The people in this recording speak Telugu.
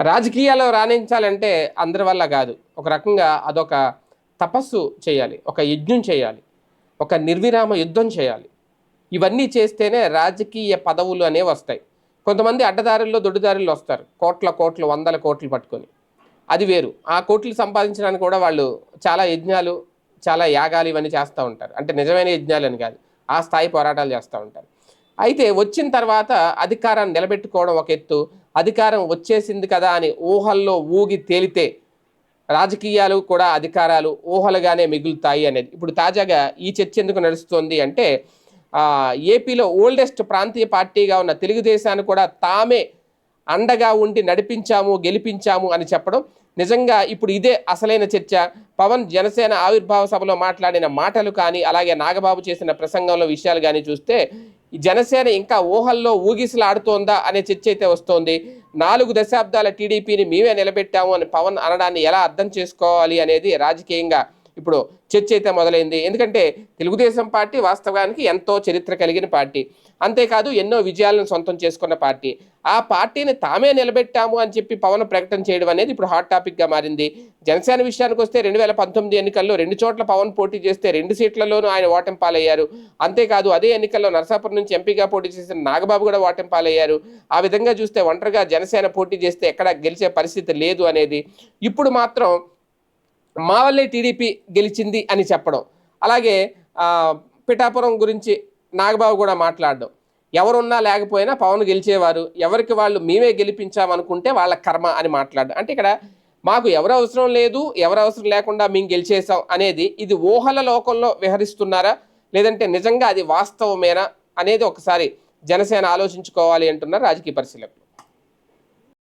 రాజకీయాల్లో రాణించాలంటే అందరి వల్ల కాదు. ఒక రకంగా అదొక తపస్సు చేయాలి. ఒక యజ్ఞం చేయాలి. ఒక నిర్విరామ యుద్ధం చేయాలి. ఇవన్నీ చేస్తేనే రాజకీయ పదవులు అనేవి వస్తాయి. కొంతమంది అడ్డదారుల్లో దొడ్డిదారుల్లో వస్తారు. కోట్ల కోట్లు వందల కోట్లు పట్టుకొని. అది వేరు. ఆ కోట్లు సంపాదించడానికి కూడా వాళ్ళు చాలా యజ్ఞాలు చాలా యాగాలు ఇవన్నీ చేస్తూ ఉంటారు. అంటే నిజమైన యజ్ఞాలు అని కాదు. ఆ స్థాయి పోరాటాలు చేస్తూ ఉంటారు. అయితే వచ్చిన తర్వాత అధికారాన్ని నిలబెట్టుకోవడం ఒక ఎత్తు. అధికారం వచ్చేసింది కదా అని ఊహల్లో ఊగి తేలితే రాజకీయాలు కూడా అధికారాలు ఊహలుగానే మిగులుతాయి అనేది. ఇప్పుడు తాజాగా ఈ చర్చ ఎందుకు నడుస్తోంది అంటే ఏపీలో ఓల్డెస్ట్ ప్రాంతీయ పార్టీగా ఉన్న తెలుగుదేశాన్ని కూడా తామే అండగా ఉండి నడిపించాము గెలిపించాము అని చెప్పడం నిజంగా ఇప్పుడు ఇదే అసలైన చర్చ. పవన్ జనసేన ఆవిర్భావ సభలో మాట్లాడిన మాటలు కానీ అలాగే నాగబాబు చేసిన ప్రసంగంలో విషయాలు కానీ చూస్తే జనసేన ఇంకా ఊహల్లో ఊగిసలాడుతోందా అనే చర్చ అయితే వస్తోంది. నాలుగు దశాబ్దాల టీడీపీని మేమే నిలబెట్టాము అని పవన్ అనడాన్ని ఎలా అర్థం చేసుకోవాలి అనేది రాజకీయంగా ఇప్పుడు చర్చ అయితే మొదలైంది. ఎందుకంటే తెలుగుదేశం పార్టీ వాస్తవానికి ఎంతో చరిత్ర కలిగిన పార్టీ. అంతేకాదు ఎన్నో విజయాలను సొంతం చేసుకున్న పార్టీ. ఆ పార్టీని తామే నిలబెట్టాము అని చెప్పి పవన్ ప్రకటన చేయడం అనేది ఇప్పుడు హాట్ టాపిక్గా మారింది. జనసేన విషయానికి వస్తే రెండు వేల పంతొమ్మిది ఎన్నికల్లో రెండు చోట్ల పవన్ పోటీ చేస్తే రెండు సీట్లలోనూ ఆయన ఓటమి పాలయ్యారు. అంతేకాదు అదే ఎన్నికల్లో నరసాపురం నుంచి ఎంపీగా పోటీ చేసిన నాగబాబు కూడా ఓటమి పాలయ్యారు. ఆ విధంగా చూస్తే ఒంటరిగా జనసేన పోటీ చేస్తే ఎక్కడా గెలిచే పరిస్థితి లేదు అనేది. ఇప్పుడు మాత్రం మా వల్లే టీడీపీ గెలిచింది అని చెప్పడం. అలాగే పిఠాపురం గురించి నాగబాబు కూడా మాట్లాడడం. ఎవరున్నా లేకపోయినా పవన్ గెలిచేవారు ఎవరికి వాళ్ళు మేమే గెలిపించామనుకుంటే వాళ్ళ కర్మ అని మాట్లాడడం. అంటే ఇక్కడ మాకు ఎవరు అవసరం లేదు ఎవరు అవసరం లేకుండా మేము గెలిచేసాం అనేది ఇది ఊహల లోకంలో విహరిస్తున్నారా? లేదంటే నిజంగా అది వాస్తవమేనా? అనేది ఒకసారి జనసేన ఆలోచించుకోవాలి అంటున్నారు రాజకీయ పరిశీలకులు.